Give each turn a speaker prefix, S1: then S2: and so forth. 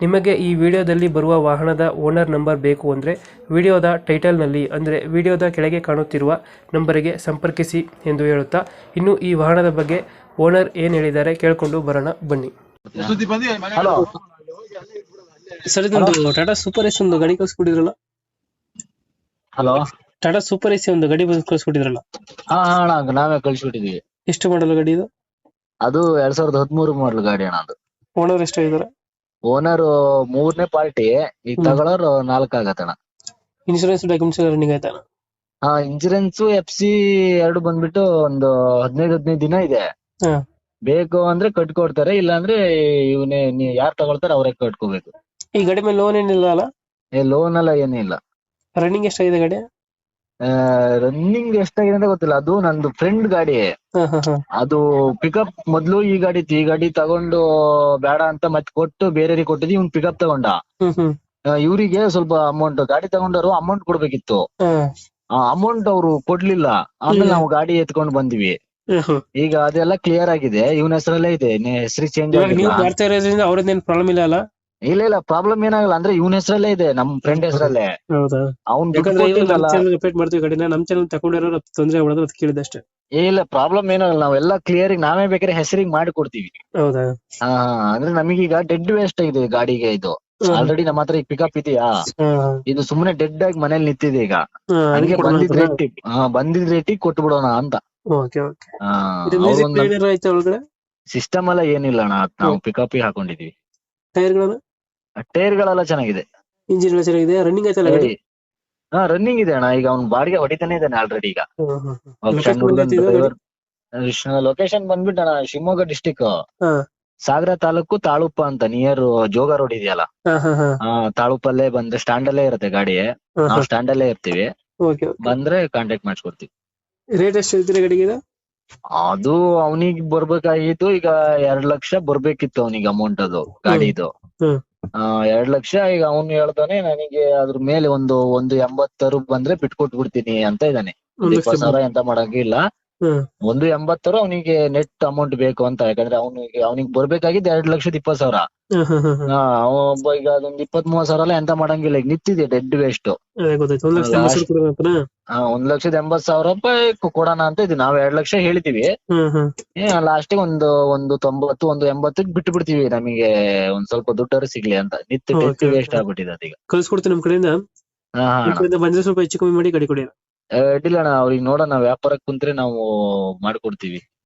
S1: ನಿಮಗೆ ಈ ವಿಡಿಯೋದಲ್ಲಿ ಬರುವ ವಾಹನದ ಓನರ್ ನಂಬರ್ ಬೇಕು ಅಂದರೆ ವಿಡಿಯೋದ ಟೈಟಲ್ನಲ್ಲಿ ಅಂದರೆ ವಿಡಿಯೋದ ಕೆಳಗೆ ಕಾಣುತ್ತಿರುವ ನಂಬರಿಗೆ ಸಂಪರ್ಕಿಸಿ ಎಂದು ಹೇಳುತ್ತಾ ಇನ್ನು ಈ ವಾಹನದ ಬಗ್ಗೆ ಓನರ್ ಏನು ಹೇಳಿದ್ದಾರೆ ಕೇಳಿಕೊಂಡು ಬರೋಣ ಬನ್ನಿ.
S2: ಹಲೋ.
S1: ಸರ್ ಇದೊಂದು ಟಾಟಾ ಸೂಪರ್ ಎಸ್ ಒಂದು ಗಾಡಿ ಕಳಿಸ್ಕೊಟ್ಟಿದ್ರಲ್ಲ?
S2: ಹಲೋ.
S1: ಟಾಟಾ ಸೂಪರ್ ಎಸ್ ಒಂದು ಗಡಿ ಕಳಿಸ್ಕೊಟ್ಟಿದ್ರಲ್ಲ?
S2: ಹಾ ಹಾ ಅಣ್ಣ ನಾವೇ ಕಳ್ಸಿಬಿಟ್ಟಿದೀವಿ
S1: ಎಷ್ಟು ಮಾಡಲು ಗಾಡಿ ಇದು?
S2: ಅದು ಎರಡ್ ಸಾವಿರದ ಹದಿಮೂರು ಮಾಡಲ್ ಗಾಡಿ ಅಣ್ಣ ಅದು.
S1: ಓನರ್ ಎಷ್ಟಾಗಿದ್ದಾರೆ?
S2: ಓನರ್ ಮೂರನೇ ಪಾರ್ಟಿ ಈಗ
S1: ಹ್ಮ್.
S2: ತಗೊಳ್ಳೋರು ನಾಲ್ಕ್ ಆಗತ್ತಣ್ಣ
S1: ಇನ್ಶೂರೆನ್ಸ್ ಡಾಕ್ಯುಮೆಂಟ್ಸ್ ಎಲ್ಲ ರನ್ನಿಂಗ್ ಆಯ್ತಾ
S2: ಹಾ ಇನ್ಸೂರೆನ್ಸ್ ಎಫ್ ಸಿ ಎರಡು ಬಂದ್ಬಿಟ್ಟು ಒಂದು ಹದಿನೈದು ಹದಿನೈದು ದಿನ ಇದೆ.
S1: ಹಾ.
S2: ಬೇಕು ಅಂದ್ರೆ ಕಟ್ಕೊಡ್ತಾರೆ ಇಲ್ಲಾಂದ್ರೆ ಇವನೇ ಯಾರು ತಗೊಳ್ತಾರೆ ಅವರೇ ಕಟ್ಕೋಬೇಕು.
S1: ಈ ಗಾಡಿ ಮೇಲೆ ಲೋನ್ ಏನಿಲ್ಲ ಅಲ್ಲ?
S2: ಏ ಲೋನ್ ಎಲ್ಲ ಏನಿಲ್ಲ.
S1: ರನ್ನಿಂಗ್ ಎಷ್ಟಾಗಿದೆ ಗಾಡಿ?
S2: ರನ್ನಿಂಗ್ ಎಷ್ಟಾಗಿದೆ ಅಂತ ಗೊತ್ತಿಲ್ಲ. ಅದು ನಂದು ಫ್ರೆಂಡ್ ಗಾಡಿ. ಅದು ಪಿಕಪ್ ಮೊದ್ಲು ಈ ಗಾಡಿ ಇತ್ತು. ಈ ಗಾಡಿ ತಗೊಂಡು ಬೇಡ ಅಂತ ಮತ್ತೆ ಕೊಟ್ಟು ಬೇರೆಯವ್ರಿಗೆ ಕೊಟ್ಟಿದ್ವಿ. ಇವ್ನ್ ಪಿಕಪ್ ತಗೊಂಡ. ಇವರಿಗೆ ಸ್ವಲ್ಪ ಅಮೌಂಟ್ ಗಾಡಿ ತಗೊಂಡವರು ಅಮೌಂಟ್ ಕೊಡ್ಬೇಕಿತ್ತು. ಆ ಅಮೌಂಟ್ ಅವರು ಕೊಡ್ಲಿಲ್ಲ. ಆಮೇಲೆ ನಾವು ಗಾಡಿ ಎತ್ಕೊಂಡು ಬಂದ್ವಿ. ಈಗ ಅದೆಲ್ಲ ಕ್ಲಿಯರ್ ಆಗಿದೆ. ಇವನ ಹೆಸರಲ್ಲೇ ಇದೆ. ಹೆಸರು ಚೇಂಜ್
S1: ಪ್ರಾಬ್ಲಮ್ ಇಲ್ಲ ಅಲ್ಲ?
S2: ಇಲ್ಲ ಇಲ್ಲ ಪ್ರಾಬ್ಲಮ್ ಏನಾಗಲ್ಲ. ಅಂದ್ರೆ ಇವನ್ ಹೆಸರಲ್ಲೇ ಇದೆ ನಮ್ ಫ್ರೆಂಡ್ ಹೆಸರಲ್ಲೇ.
S1: ಹೌದಾ?
S2: ಅವ್ನ್
S1: ಯಾಕಂದ್ರೆ ಚಾನಲ್ ರಿಪೀಟ್ ಮಾಡ್ತೀವಿ ಗಾಡಿನ ನಮ್ಮ ಚಾನಲ್ ತಗೊಂಡಿರೋ ತೊಂದ್ರೆ ಮಾಡೋದು ಅದು ಕೇಳಿದೆ ಅಷ್ಟೇ.
S2: ಏ, ಇಲ್ಲ ಪ್ರಾಬ್ಲಮ್ ಏನಾಗಲ್ಲ. ನಾವೆಲ್ಲ ಕ್ಲಿಯರ್ ನಾವೇ ಬೇಕಾದ್ರೆ ಹೆಸರಿಗೆ ಮಾಡಿ ಕೊಡ್ತೀವಿ
S1: ಹೌದಾ?
S2: ಹಾ ಅಂದ್ರೆ ನಮಗೀಗ ಡೆಡ್ ವೇಸ್ಟ್ ಆಗಿದೆ ಗಾಡಿಗೆ ಇದು. ಆಲ್ರೆಡಿ ನಮ್ಮ ಹತ್ರ ಈಗ ಪಿಕಪ್ ಇದೆಯಾ? ಇದು ಸುಮ್ನೆ ಡೆಡ್ ಆಗಿ ಮನೇಲಿ ನಿಂತಿದೆ ಈಗ.
S1: ಅದಕ್ಕೆ
S2: ಬಂದಿದ್
S1: ರೇಟಿ
S2: ರೇಟಿಗೆ ಹಾ ಬಂದಿದ್ ರೇಟಿಗೆ ಕೊಟ್ಟು ಬಿಡೋಣ ಅಂತ.
S1: Okay okay. ಇದು ಮ್ಯೂಸಿಕ್ ಪ್ಲೇಯರ್ ಐತೆ ಒಳಗಡೆ?
S2: ಸಿಸ್ಟಮ್ ಎಲ್ಲ ಏನಿಲ್ಲ ಅಣ್ಣ. ಅದ್ ನಾವು ಪಿಕಪ್ ಹಾಕೊಂಡಿದೀವಿ.
S1: ಟೈರ್ಗಳು
S2: ಟೈರ್ ಗಳೆಲ್ಲ ಚೆನ್ನಾಗಿದೆ.
S1: ಇಂಜಿನ್ ಎಲ್ಲ ಚೆನ್ನಾಗಿದೆ ರನ್ನಿಂಗ್ ಆಯ್ತಲ್ಲ ಗಾಡಿ
S2: ಹಾ ರನ್ನಿಂಗ್ ಇದೆ ಅಣ್ಣ ಈಗ ಅವ್ನ್ ಬಾಡಿಗೆ ಹೊಡಿತಾನೆ ಇದ್ದಾನೆ ಆಲ್ರೆಡಿ ಈಗ. ಲೊಕೇಶನ್ ಬಂದ್ಬಿಟ್ಟು ಅಣ್ಣ ಶಿವಮೊಗ್ಗ ಡಿಸ್ಟಿಕ್. ಸಾಗರ ತಾಲೂಕು ತಾಳುಪ್ಪ ಅಂತ ನಿಯರ್ ಜೋಗ ರೋಡ್ ಇದೆಯಲ್ಲ? ತಾಳುಪಲ್ಲೇ ಬಂದ್ರೆ ಸ್ಟ್ಯಾಂಡ್ ಅಲ್ಲೇ ಇರುತ್ತೆ ಗಾಡಿ. ನಾವು. ಸ್ಟ್ಯಾಂಡ್ ಅಲ್ಲೇ ಇರ್ತೀವಿ. ಬಂದ್ರೆ ಕಾಂಟ್ಯಾಕ್ಟ್ ಮಾಡಿಸ್ಕೊಡ್ತೀವಿ.
S1: ರೇಟ್ ಎಷ್ಟು ಹೇಳ್ತೀರಿ ಗಾಡಿಗೆ
S2: ಅದು ಅವನಿಗೆ ಬರ್ಬೇಕಾಗಿತ್ತು ಈಗ ಎರಡ್ ಲಕ್ಷ ಬರ್ಬೇಕಿತ್ತು ಅವನಿಗೆ ಅಮೌಂಟ್ ಅದು ಗಾಡಿದು. ಆ ಎರಡ್ ಲಕ್ಷ ಈಗ ಅವ್ನು ಹೇಳ್ತಾನೆ ನನಗೆ ಅದ್ರ ಮೇಲೆ ಒಂದು ಒಂದು ಎಂಬತ್ತರು ಬಂದ್ರೆ ಬಿಟ್ಕೊಟ್ ಬಿಡ್ತೀನಿ ಅಂತ ಇದ್ದಾನೆ
S1: ಒಂದ್
S2: ಸಾವಿರ ಎಂತ ಮಾಡಂಗಿಲ್ಲ. ಒಂದು ಎಂಬತ್ತರ ಅವನಿಗೆ ನೆಟ್ ಅಮೌಂಟ್ ಬೇಕು ಅಂತ. ಯಾಕಂದ್ರೆ ಅವನಿಗೆ ಅವನಿಗೆ ಬರ್ಬೇಕಾಗಿದ್ದು ಎರಡ್ ಲಕ್ಷದ ಇಪ್ಪತ್ತು ಸಾವಿರ. ಒಬ್ಬ ಈಗ ಅದೊಂದ್ ಇಪ್ಪತ್ ಮೂವತ್ ಸಾವಿರ ಎಲ್ಲ ಎಂತ ಮಾಡಂಗಿಲ್ಲ. ಈಗ ನಿಂತಿದೆ ಡೆಡ್ ವೇಸ್ಟ್
S1: ಒಂದ್
S2: ಲಕ್ಷದ ಎಂಬತ್ ಸಾವಿರ ರೂಪಾಯಿ ಕೊಡೋಣ ಅಂತ ಇದೀವಿ ನಾವ್ ಎರಡ್ ಲಕ್ಷ ಹೇಳ್ತೀವಿ ಲಾಸ್ಟ್ ಒಂದು ಒಂದು ತೊಂಬತ್ತು ಒಂದು ಎಂಬತ್ತು ಬಿಟ್ಟು ಬಿಡ್ತೀವಿ ನಮಗೆ ಒಂದ್ ಸ್ವಲ್ಪ ದುಡ್ಡಾರು ಸಿಗ್ಲಿ ಅಂತ. ನಿತ್ಯ ಡೆಡ್ ವೇಸ್ಟ್ ಆಗ್ಬಿಟ್ಟಿದೆ ಅದೀಗ. ಹಾ ಹಾ.
S1: ನಿಮ್ ಕಡೆಯಿಂದ ಬಂದ್ರೆ ಸ್ವಲ್ಪ ಹೆಚ್ಚು ಕಮ್ಮಿ ಮಾಡಿ ಗಡಿ ಕೊಡಿ.
S2: ಅಡ್ಡಿಲ್ಲ ಅಣ್ಣ ಅವ್ರಿಗೆ ನೋಡೋಣ ವ್ಯಾಪಾರಕ್ಕೆ ಕುಂತ್ರೆ ನಾವು ಮಾಡ್ಕೊಡ್ತೀವಿ.